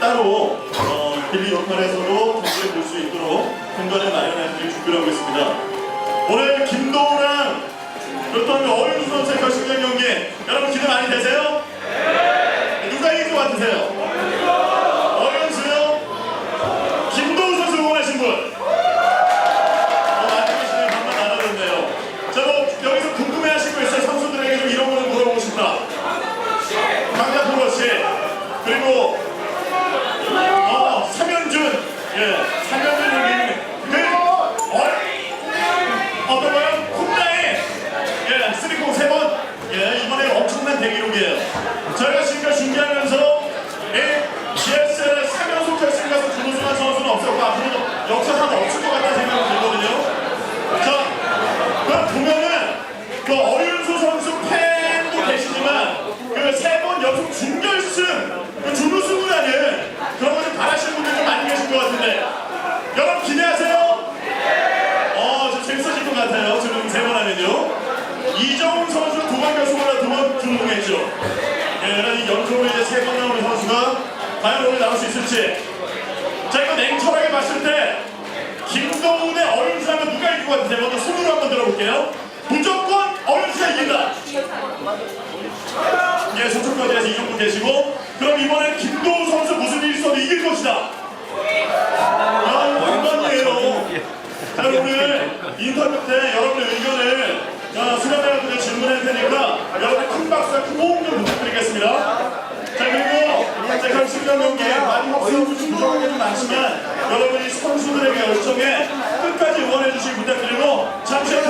따로 어, 빌리 역할에서도 경기를 볼 수 있도록 공간을 마련할 준비를 하고 있습니다. 오늘 김도우랑 그렇다면 어윤수 선수의 결승전 경기 여러분 기대 많이 되세요? 누가 이길 것 같으세요? 어윤수요? 김도우 선수 응원하신 분? 어, 많이 계시네요. 반만 나눠줬네요. 자, 뭐 여기서 궁금해하신 거 있어요? 선수들에게 좀 이런 거를 물어보고 싶다. 강자포로 씨 그리고 어 삼현준 예 삼현준 형님 그 어, 어떤 거요? 콩나의 예 쓰리콩 세번예 대기록이에요. 저희가 지금까지 준비하면서 예 GSL의 삼연속 결승 가서 준우승한 선수는 없었고 앞으로도 역사상 없을 것 같다는 생각이 들거든요. 자 그럼 보면은 그 어윤수 선수 팬도 계시지만 그 세 번 연속 준결승 그 준우승이라는 그런 거좀 바라시는 분들 좀 많이 계신 것 같은데 여러분 기대하세요. 어, 좀 재밌어질 것 같아요. 지금 세 번 하면요. 이정훈 선수 두번 결승으로 두번 준우승 과연 오늘 나올 수 있을지. 자, 이거 냉철하게 봤을 때 김동훈의 어윤수하면 누가 이길 것 같으세요? 먼저 손으로 한번 들어볼게요. 무조건 어윤수가 이긴다. 예, 소속까지 해서 이 정도 계시고 그럼 이번엔 김도우 이런 경기에 아, 많이 혹시없고 부족하게도 많지만 네. 여러분이 선수들에게 열정에 끝까지 응원해주시기 부탁드리고 잠시 후에